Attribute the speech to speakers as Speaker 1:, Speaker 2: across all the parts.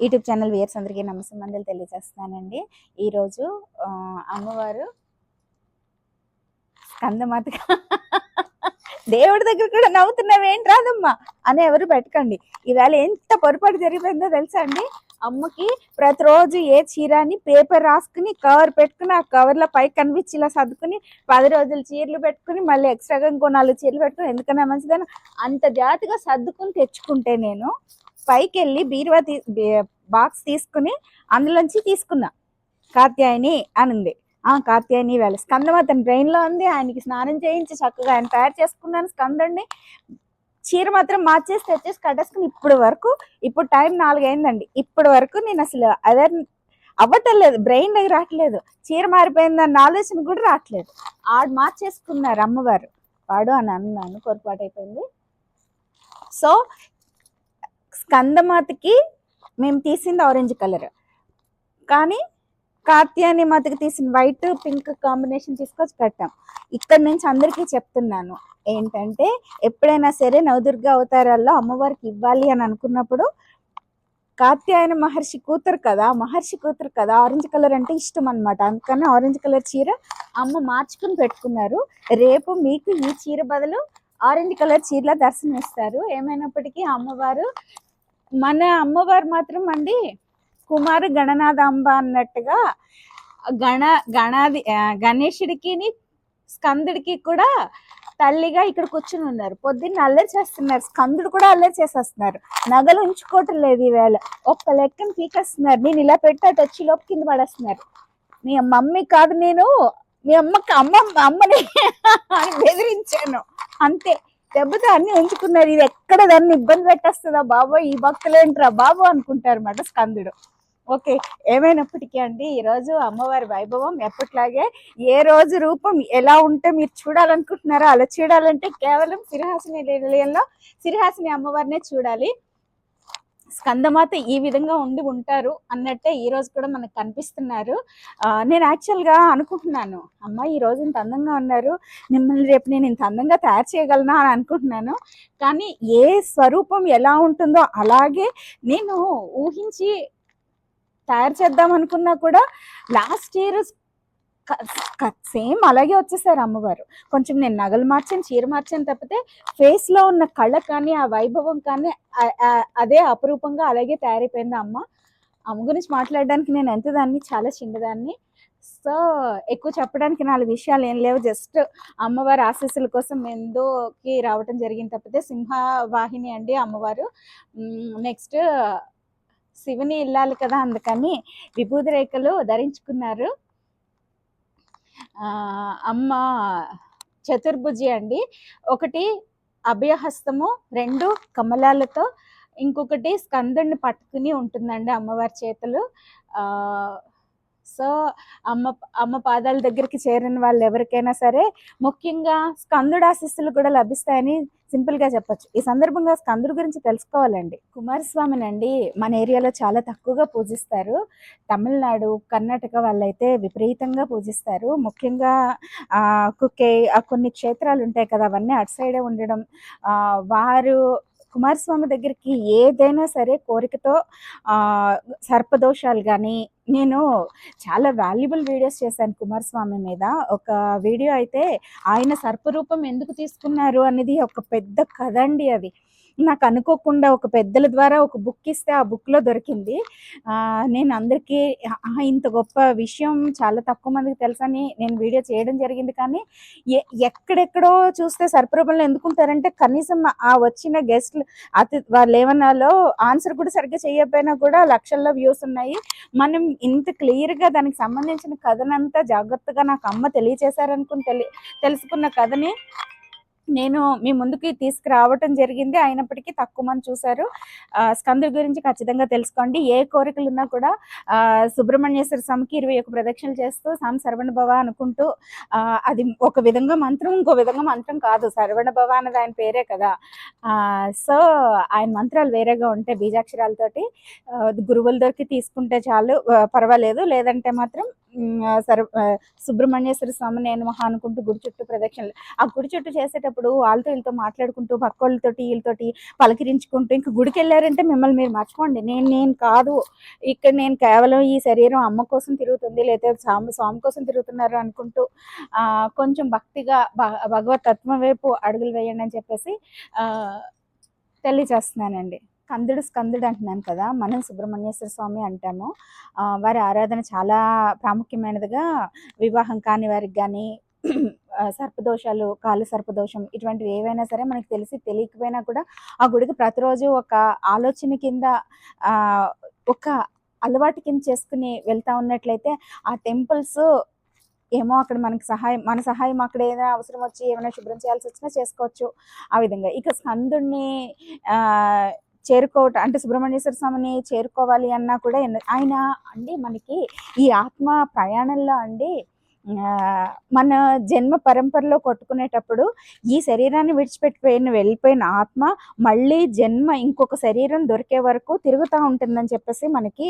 Speaker 1: YouTube channel weirs అందరికీ నమస్కారం మందులు ఈరోజు అమ్మవారు స్కందమాత దేవుడి దగ్గర కూడా నవ్వుతున్నావేంటి రాదమ్మా? అని ఎవరు పెట్టకండి ఈవేళ ఎంత పొరపాటు జరిగిపోయిందో తెలుసా అండి? అమ్మకి ప్రతిరోజు ఏ చీరని పేపర్ రాసుకుని కవర్ పెట్టుకుని ఆ కవర్లో పై కనిపించి ఇలా సర్దుకుని పది రోజులు చీరలు పెట్టుకుని మళ్ళీ ఎక్స్ట్రాగా ఇంకో నాలుగు చీరలు పెట్టుకుని ఎందుకన్నా మంచిదని అంత జాతిగా సర్దుకుని తెచ్చుకుంటే నేను పైకి వెళ్ళి బీరువా తీ బాక్స్ తీసుకుని అందులోంచి తీసుకున్నా. కాత్యాయని అని ఉంది ఆ కాత్యాయని వేళ స్కందం అతని బ్రెయిన్లో ఉంది. ఆయనకి స్నానం చేయించి చక్కగా ఆయన తయారు చేసుకున్నాను స్కందండి చీర మాత్రం మార్చేసి తెచ్చేసి కట్టేసుకుని ఇప్పుడు వరకు ఇప్పుడు టైం నాలుగు అయిందండి ఇప్పటి వరకు నేను అసలు అదేర్ అవ్వటం లేదు బ్రెయిన్ దగ్గర రావట్లేదు. చీర మారిపోయిందన్న ఆలోచన కూడా రావట్లేదు. ఆడు మార్చేసుకున్నారు అమ్మవారు. వాడు అని అన్నాను. పొరపాటు అయిపోయింది సో స్కందమాతకి మేము తీసింది ఆరెంజ్ కలర్ కానీ కార్తీయాని మాతకి తీసిన వైట్ పింక్ కాంబినేషన్ తీసుకొచ్చి పెట్టాం. ఇక్కడ నుంచి అందరికీ చెప్తున్నాను. ఏంటంటే ఎప్పుడైనా సరే నవదుర్గ అవతారాల్లో అమ్మవారికి ఇవ్వాలి అని అనుకున్నప్పుడు కాత్యాయన మహర్షి కూతురు కదా మహర్షి కూతురు కదా ఆరెంజ్ కలర్ అంటే ఇష్టం అనమాట అందుకని ఆరెంజ్ కలర్ చీర అమ్మ మార్చుకుని పెట్టుకున్నారు. రేపు మీకు ఈ చీర బదులు ఆరెంజ్ కలర్ చీరలో దర్శనం ఇస్తారు ఏమైనప్పటికీ అమ్మవారు మన అమ్మవారు మాత్రం అండి కుమార గణనాథాంబ అన్నట్టుగా గణ గణాది గణేశుడికి స్కందుడికి కూడా తల్లిగా ఇక్కడ కూర్చుని ఉన్నారు. పొద్దున్న అల్లరి చేస్తున్నారు. స్కందుడు కూడా అల్లరి చేసేస్తున్నారు. నగలు ఉంచుకోవటం లేదు ఈవేళ. ఒక్క లెక్కను పీకేస్తున్నారు. నేను ఇలా పెట్టి వచ్చి లోపు కింద పడేస్తున్నారు. మీ మమ్మీ కాదు నేను మీ అమ్మకి అమ్మ అమ్మని అని బెదిరించాను. అంతే. దెబ్బతో అన్ని ఉంచుకున్నారు. ఇది ఎక్కడ దాన్ని ఇబ్బంది పెట్టేస్తుందా బాబో ఈ భక్తులేంట్రా బాబు అనుకుంటారు అన్నమాట స్కందుడు. ఓకే ఏమైనప్పటికీ అండి ఈ రోజు అమ్మవారి వైభవం ఎప్పట్లాగే ఏ రోజు రూపం ఎలా ఉంటే మీరు చూడాలనుకుంటున్నారో అలా చూడాలంటే కేవలం సిరిహాసిని నిలయంలో సిరిహాసిని అమ్మవారినే చూడాలి. స్కందమాత ఈ విధంగా ఉండి ఉంటారు అన్నట్టే ఈ రోజు కూడా మనకు కనిపిస్తున్నారు. నేను యాక్చువల్గా అనుకుంటున్నాను. అమ్మ ఈ రోజు ఇంత అందంగా ఉన్నారు. మిమ్మల్ని రేపు నేను ఇంత అందంగా తయారు చేయగలనా అని అనుకుంటున్నాను. కానీ ఏ స్వరూపం ఎలా ఉంటుందో అలాగే నేను ఊహించి తయారు చేద్దాం అనుకున్నా కూడా లాస్ట్ ఇయర్ సేమ్ అలాగే వచ్చేసారు అమ్మవారు. కొంచెం నేను నగలు మార్చాను చీర మార్చాను తప్పితే ఫేస్లో ఉన్న కళ్ళ కానీ ఆ వైభవం కానీ అదే అపురూపంగా అలాగే తయారైపోయింది అమ్మ. అమ్మ గురించి మాట్లాడడానికి నేను ఎంత దాన్ని చాలా చిన్నదాన్ని. సో ఎక్కువ చెప్పడానికి నాలుగు విషయాలు ఏం లేవు. జస్ట్ అమ్మవారి ఆశీస్సుల కోసం ఎందుకి రావటం జరిగింది తప్పితే సింహ వాహిని అండి అమ్మవారు. నెక్స్ట్ శివుని ఇల్లాలి కదా అందుకని విభూతి రేఖలు ధరించుకున్నారు. అమ్మ చతుర్భుజి అండి. ఒకటి అభయహస్తము రెండు కమలాలతో ఇంకొకటి స్కందుని పట్టుకుని ఉంటుందండి అమ్మవారి చేతులు. సో అమ్మ అమ్మ పాదాల దగ్గరికి చేరిన వాళ్ళు ఎవరికైనా సరే ముఖ్యంగా స్కందుడు కూడా లభిస్తాయని సింపుల్గా చెప్పచ్చు. ఈ సందర్భంగా స్కందుడు గురించి తెలుసుకోవాలండి. కుమారస్వామిని అండి మన ఏరియాలో చాలా తక్కువగా పూజిస్తారు. తమిళనాడు కర్ణాటక వాళ్ళైతే విపరీతంగా పూజిస్తారు. ముఖ్యంగా కుక్కే కుకే కొన్ని క్షేత్రాలు ఉంటాయి కదా అవన్నీ అటు సైడే ఉండడం వారు కుమారస్వామి దగ్గరికి ఏదైనా సరే కోరికతో సర్పదోషాలు కానీ నేను చాలా వాల్యుబుల్ వీడియోస్ చేశాను కుమారస్వామి మీద. ఒక వీడియో అయితే ఆయన సర్పరూపం ఎందుకు తీసుకున్నారు అనేది ఒక పెద్ద కథ అండి అది. నాకు అనుకోకుండా ఒక పెద్దల ద్వారా ఒక బుక్ ఇస్తే ఆ బుక్లో దొరికింది. ఆ, నేను అందరికీ ఇంత గొప్ప విషయం చాలా తక్కువ మందికి తెలుసని నేను వీడియో చేయడం జరిగింది. కానీ ఎ- ఎక్కడెక్కడో చూస్తే సర్పరూపంలో ఎందుకుంటారంటే కనీసం ఆ వచ్చిన గెస్ట్లు అతి వాళ్ళు ఏమన్నాలో ఆన్సర్ కూడా సరిగ్గా చేయకపోయినా కూడా లక్షల్లో వ్యూస్ ఉన్నాయి. మనం ఇంత క్లియర్గా దానికి సంబంధించిన కథనంతా జాగ్రత్తగా నాకు అమ్మ తెలియచేశారనుకుని తెలి తెలుసుకున్న కథని నేను మీ ముందుకి తీసుకురావటం జరిగింది. అయినప్పటికీ తక్కువ మంది చూశారు. ఆ, స్కందుడి గురించి ఖచ్చితంగా తెలుసుకోండి. ఏ కోరికలు ఉన్నా కూడా సుబ్రహ్మణ్యేశ్వర స్వామికి ఇరవై ఒక ప్రదక్షిణలు చేస్తూ సాం శరవణ భవ అనుకుంటూ అది ఒక విధంగా మంత్రం ఇంకో విధంగా మంత్రం కాదు. శరవణ భవ అన్నది ఆయన పేరే కదా. సో ఆయన మంత్రాలు వేరేగా ఉంటాయి బీజాక్షరాలతోటి గురువుల దొరికి తీసుకుంటే చాలు పర్వాలేదు. లేదంటే మాత్రం సర్ సుబ్రహ్మణ్యేశ్వర స్వామి నేను మహా అనుకుంటూ గుడి చుట్టూ ప్రదక్షిణలు. ఆ గుడి చుట్టూ చేసేటప్పుడు వాళ్ళతో వీళ్ళతో మాట్లాడుకుంటూ పక్కోళ్ళతోటి వీళ్ళతోటి పలకరించుకుంటూ ఇంకా గుడికి వెళ్ళారంటే మిమ్మల్ని మీరు మర్చిపోండి. నేను నేను కాదు. ఇక్కడ నేను కేవలం ఈ శరీరం అమ్మ కోసం తిరుగుతుంది లేదా స్వామి స్వామి కోసం తిరుగుతున్నారు అనుకుంటూ కొంచెం భక్తిగా భగవత్ తత్వం వైపు అడుగులు వేయండి అని చెప్పేసి తెలియజేస్తున్నానండి. కందుడు స్కందుడు అంటున్నాను కదా మనం సుబ్రహ్మణ్యేశ్వర స్వామి అంటాము. వారి ఆరాధన చాలా ప్రాముఖ్యమైనదిగా వివాహం కాని వారికి కానీ సర్పదోషాలు కాలు సర్పదోషం ఇటువంటివి ఏవైనా సరే మనకి తెలిసి తెలియకపోయినా కూడా ఆ గుడికి ప్రతిరోజు ఒక ఆలోచన కింద ఒక అలవాటు కింద చేసుకుని వెళ్తా ఉన్నట్లయితే ఆ టెంపుల్స్ ఏమో అక్కడ మనకి సహాయం మన సహాయం అక్కడ ఏదైనా అవసరం వచ్చి ఏమైనా శుభ్రం చేయాల్సి వచ్చినా చేసుకోవచ్చు. ఆ విధంగా ఇక స్కందుడిని చేరుకోవటం అంటే సుబ్రహ్మణ్యేశ్వర స్వామిని చేరుకోవాలి అన్నా కూడా ఆయన అండి మనకి ఈ ఆత్మ ప్రయాణంలో అండి మన జన్మ పరంపరలో కొట్టుకునేటప్పుడు ఈ శరీరాన్ని విడిచిపెట్టిపోయిన వెళ్ళిపోయిన ఆత్మ మళ్ళీ జన్మ ఇంకొక శరీరం దొరికే వరకు తిరుగుతూ ఉంటుందని చెప్పేసి మనకి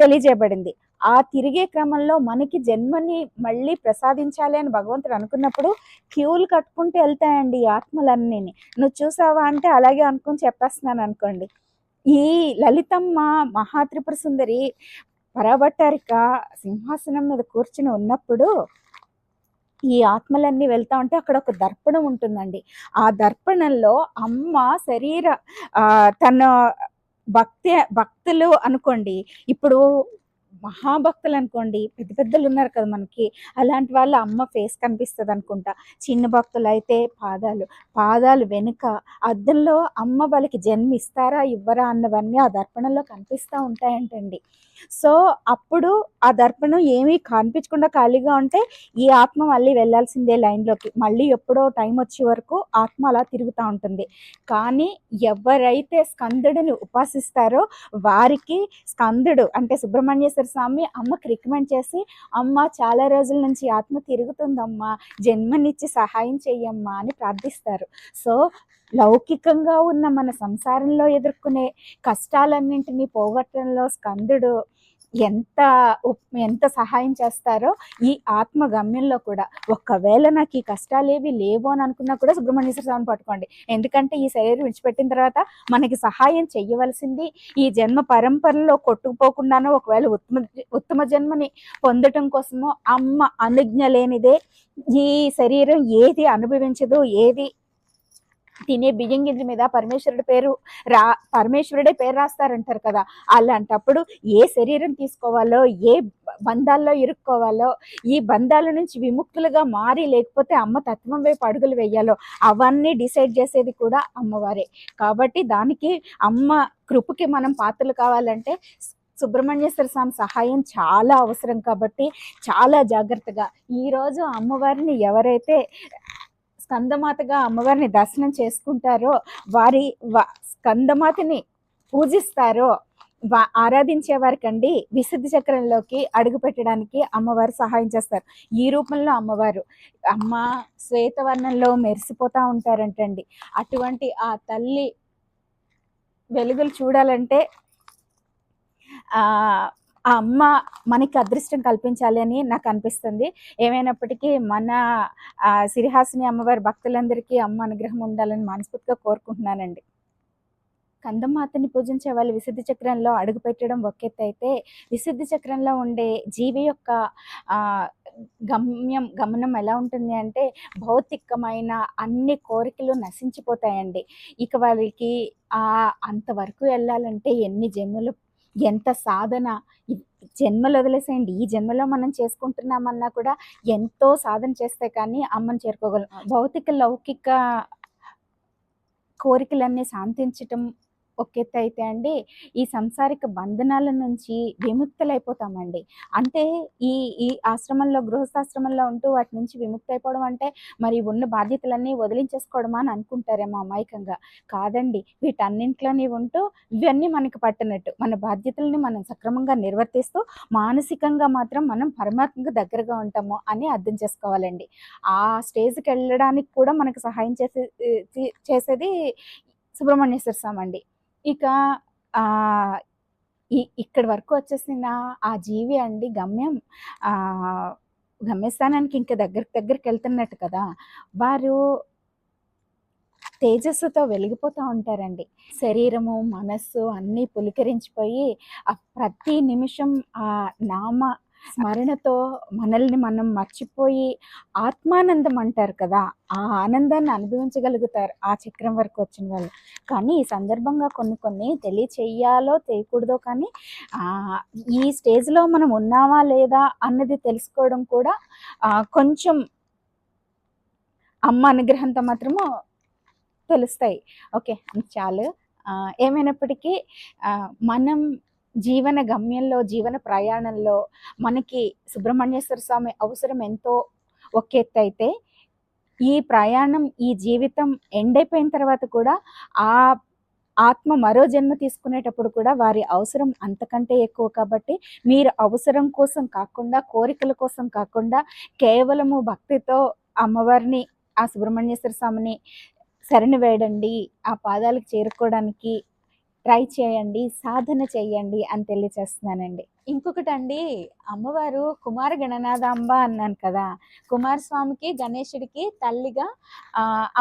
Speaker 1: తెలియజేయబడింది. ఆ తిరిగే క్రమంలో మనకి జన్మని మళ్ళీ ప్రసాదించాలి అని భగవంతుడు అనుకున్నప్పుడు క్యూలు కట్టుకుంటూ వెళ్తాయండి ఈ ఆత్మలన్నీ నువ్వు చూసావా అంటే అలాగే అనుకుని చెప్పేస్తున్నాను అనుకోండి. ఈ లలితమ్మ మహాత్రిపుర సుందరి పరాభట్టారిక సింహాసనం మీద కూర్చుని ఉన్నప్పుడు ఈ ఆత్మలన్నీ వెళ్తా ఉంటే అక్కడ ఒక దర్పణం ఉంటుందండి. ఆ దర్పణంలో అమ్మ శరీర ఆ, తన భక్తి భక్తులు అనుకోండి. ఇప్పుడు మహాభక్తులు అనుకోండి. పెద్ద పెద్దలు ఉన్నారు కదా మనకి. అలాంటి వాళ్ళ అమ్మ ఫేస్ కనిపిస్తుంది అనుకుంటా. చిన్న భక్తులు అయితే పాదాలు పాదాలు వెనుక అద్దంలో అమ్మ వాళ్ళకి జన్మ ఇస్తారా ఇవ్వరా అన్నవన్నీ ఆ దర్పణంలో కనిపిస్తూ ఉంటాయంటండి. సో అప్పుడు ఆ దర్పణం ఏమీ కనిపించకుండా ఖాళీగా ఉంటే ఈ ఆత్మ మళ్ళీ వెళ్ళాల్సిందే లైన్లోకి. మళ్ళీ ఎప్పుడో టైం వచ్చే వరకు ఆత్మ అలా తిరుగుతూ ఉంటుంది. కానీ ఎవరైతే స్కందుడిని ఉపాసిస్తారో వారికి స్కందుడు అంటే సుబ్రహ్మణ్యేశ్వర స్వామి అమ్మకి రికమెండ్ చేసి అమ్మ చాలా రోజుల నుంచి ఆత్మ తిరుగుతుందమ్మా జన్మనిచ్చి సహాయం చెయ్యమ్మా అని ప్రార్థిస్తారు. సో లౌకికంగా ఉన్న మన సంసారంలో ఎదుర్కొనే కష్టాలన్నింటినీ పోగొట్టడంలో స్కందుడు ఎంత ఉప్- ఎంత సహాయం చేస్తారో ఈ ఆత్మ గమ్యంలో కూడా. ఒకవేళ నాకు ఈ కష్టాలు ఏవి లేవు అని అనుకున్నా కూడా సుబ్రహ్మణ్యేశ్వర స్వామిని పట్టుకోండి. ఎందుకంటే ఈ శరీరం విడిచిపెట్టిన తర్వాత మనకి సహాయం చెయ్యవలసింది ఈ జన్మ పరంపరలో కొట్టుకుపోకుండానో ఒకవేళ ఉత్తమ ఉత్తమ జన్మని పొందటం కోసమో అమ్మ అనుజ్ఞ లేనిదే ఈ శరీరం ఏది అనుభవించదు ఏది తినే బియ్యం గింజ మీద పరమేశ్వరుడి పేరు రా పరమేశ్వరుడే పేరు రాస్తారంటారు కదా. అలాంటప్పుడు ఏ శరీరం తీసుకోవాలో ఏ బంధాల్లో ఇరుక్కోవాలో ఈ బంధాల నుంచి విముక్తులుగా మారి లేకపోతే అమ్మ తత్వం వైపు అడుగులు వేయాలో అవన్నీ డిసైడ్ చేసేది కూడా అమ్మవారే. కాబట్టి దానికి అమ్మ కృపకి మనం పాత్రలు కావాలంటే సుబ్రహ్మణ్యేశ్వర స్వామి సహాయం చాలా అవసరం కాబట్టి చాలా జాగ్రత్తగా ఈరోజు అమ్మవారిని ఎవరైతే స్కందమాతగా అమ్మవారిని దర్శనం చేసుకుంటారో వారి వ- స్కందమాతని పూజిస్తారో వా ఆరాధించే వారికండి విశుద్ధి చక్రంలోకి అడుగు పెట్టడానికి అమ్మవారు సహాయం చేస్తారు. ఈ రూపంలో అమ్మవారు అమ్మ శ్వేతవర్ణంలో మెరిసిపోతూ ఉంటారంటండి. అటువంటి ఆ తల్లి వెలుగులు చూడాలంటే ఆ అమ్మ మనకి అదృష్టం కల్పించాలి అని నాకు అనిపిస్తుంది. ఏమైనప్పటికీ మన సిరిహాసిని అమ్మవారి భక్తులందరికీ అమ్మ అనుగ్రహం ఉండాలని మనస్ఫూర్తిగా కోరుకుంటున్నానండి. కందమాతని పూజించే వాళ్ళు విశుద్ధి చక్రంలో అడుగు పెట్టడం ఒకెత్తి అయితే విశుద్ధి చక్రంలో ఉండే జీవి యొక్క గమ్యం గమనం ఎలా ఉంటుంది అంటే భౌతికమైన అన్ని కోరికలు నశించిపోతాయండి. ఇక వాళ్ళకి అంతవరకు వెళ్ళాలంటే ఎన్ని జన్మలు ఎంత సాధన. జన్మలు వదిలేసేయండి. ఈ జన్మలో మనం చేసుకుంటున్నామన్నా కూడా ఎంతో సాధన చేస్తే కానీ అమ్మని చేరుకోగలం. భౌతిక లౌకిక కోరికలన్నీ శాంతించటం ఎత్తు అయితే అండి ఈ సంసారిక బంధనాల నుంచి విముక్తులైపోతామండి. అంటే ఈ ఈ ఆశ్రమంలో గృహస్థాశ్రమంలో ఉంటూ వాటి నుంచి విముక్తి అయిపోవడం అంటే మరి ఉన్న బాధ్యతలన్నీ వదిలించేసుకోవడమా అని అనుకుంటారేమో అమాయకంగా. కాదండి వీటన్నింటిలోనే ఉంటూ ఇవన్నీ మనకి పట్టినట్టు. మన బాధ్యతల్ని మనం సక్రమంగా నిర్వర్తిస్తూ మానసికంగా మాత్రం మనం పరమాత్మకు దగ్గరగా ఉంటాము అని అర్థం చేసుకోవాలండి. ఆ స్టేజ్కి వెళ్ళడానికి కూడా మనకు సహాయం చేసే చేసేది సుబ్రహ్మణ్యేశ్వర స్వామి అండి ఇక ఇక్కడి వరకు వచ్చేసిన ఆ జీవి అండి గమ్యం. గమ్యస్థానానికి ఇంకా దగ్గరికి దగ్గరికి వెళ్తున్నట్టు కదా. వారు తేజస్సుతో వెలిగిపోతూ ఉంటారండి. శరీరము మనస్సు అన్నీ పులికరించిపోయి ఆ ప్రతి నిమిషం ఆ నామ స్మరణతో మనల్ని మనం మర్చిపోయి ఆత్మానందం అంటారు కదా ఆ ఆనందాన్ని అనుభవించగలుగుతారు ఆ చక్రం వరకు వచ్చిన వాళ్ళు. కానీ ఈ సందర్భంగా కొన్ని కొన్ని తెలియచేయాలో చేయకూడదో కానీ ఈ స్టేజ్లో మనం ఉన్నామా లేదా అన్నది తెలుసుకోవడం కూడా కొంచెం అమ్మ అనుగ్రహంతో మాత్రము తెలుస్తాయి. ఓకే చాలు. ఏమైనప్పటికీ మనం జీవన గమ్యంలో జీవన ప్రయాణంలో మనకి సుబ్రహ్మణ్యేశ్వర స్వామి అవసరం ఎంతో ఒక ఎత్తు అయితే ఈ ప్రయాణం ఈ జీవితం ఎండ్ అయిపోయిన తర్వాత కూడా ఆ ఆత్మ మరో జన్మ తీసుకునేటప్పుడు కూడా వారి అవసరం అంతకంటే ఎక్కువ కాబట్టి మీరు అవసరం కోసం కాకుండా కోరికల కోసం కాకుండా కేవలము భక్తితో అమ్మవారిని ఆ సుబ్రహ్మణ్యేశ్వర స్వామిని శరణి వేయండి ఆ పాదాలకు చేరుకోవడానికి ట్రై చేయండి సాధన చేయండి అని తెలియచేస్తున్నానండి. ఇంకొకటి అండి అమ్మవారు కుమార గణనాథాంబ అన్నాను కదా కుమారస్వామికి గణేశుడికి తల్లిగా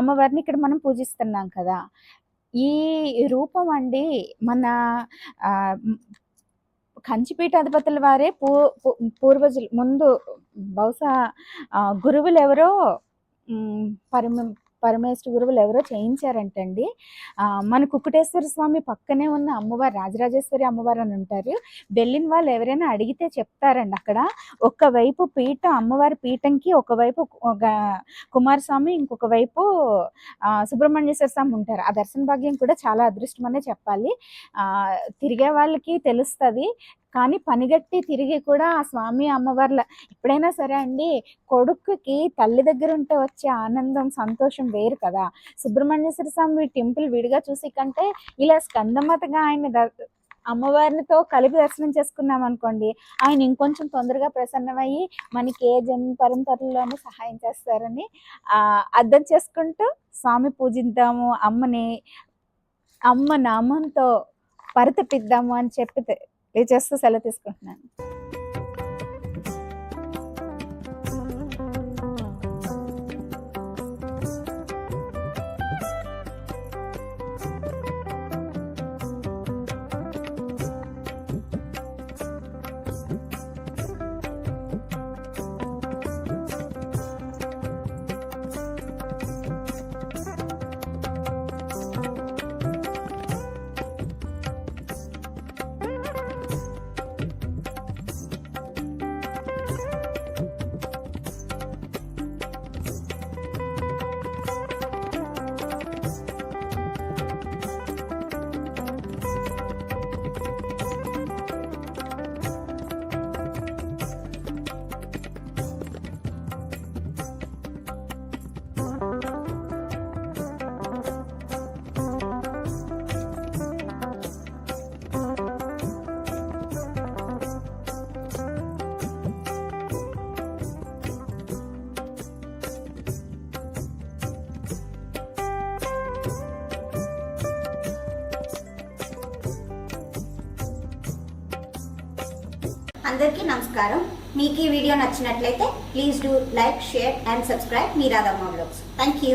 Speaker 1: అమ్మవారిని ఇక్కడ మనం పూజిస్తున్నాం కదా. ఈ రూపం అండి మన కంచిపీఠాధిపతుల వారే పూ పూర్వజులు ముందు బహుశా గురువులు ఎవరో పరిమ పరమేశ్వర గురువులు ఎవరో చేయించారంటండి. మన కుక్కుటేశ్వర స్వామి పక్కనే ఉన్న అమ్మవారు రాజరాజేశ్వరి అమ్మవారు అని ఉంటారు. వెళ్ళిన వాళ్ళు ఎవరైనా అడిగితే చెప్తారండి అక్కడ. ఒకవైపు పీఠ అమ్మవారి పీఠంకి ఒకవైపు ఒక కుమారస్వామి ఇంకొక వైపు సుబ్రహ్మణ్యేశ్వర స్వామి ఉంటారు. ఆ దర్శన భాగ్యం కూడా చాలా అదృష్టం అనే చెప్పాలి తిరిగే వాళ్ళకి తెలుస్తుంది. కానీ పనిగట్టి తిరిగి కూడా ఆ స్వామి అమ్మవార్ల ఎప్పుడైనా సరే అండి కొడుకుకి తల్లి దగ్గర ఉంటే వచ్చే ఆనందం సంతోషం వేరు కదా. సుబ్రహ్మణ్యేశ్వర స్వామి టెంపుల్ విడిగా చూసి కంటే ఇలా స్కందమాతగా ఆయన ద- కలిపి దర్శనం చేసుకున్నాం అనుకోండి ఆయన ఇంకొంచెం తొందరగా ప్రసన్నమయ్యి మనకి ఏ జన్మ పరంపరలోనూ సహాయం చేస్తారని అర్థం చేసుకుంటూ స్వామి పూజిద్దాము అమ్మని అమ్మ నామంతో పరితపిద్దాము అని చెప్పి తె- చేస్తూ సెలవు తీసుకుంటున్నాను.
Speaker 2: అందరికీ నమస్కారం. మీకు ఈ వీడియో నచ్చినట్లయితే please do like share and subscribe Meeradamma vlogs. Thank you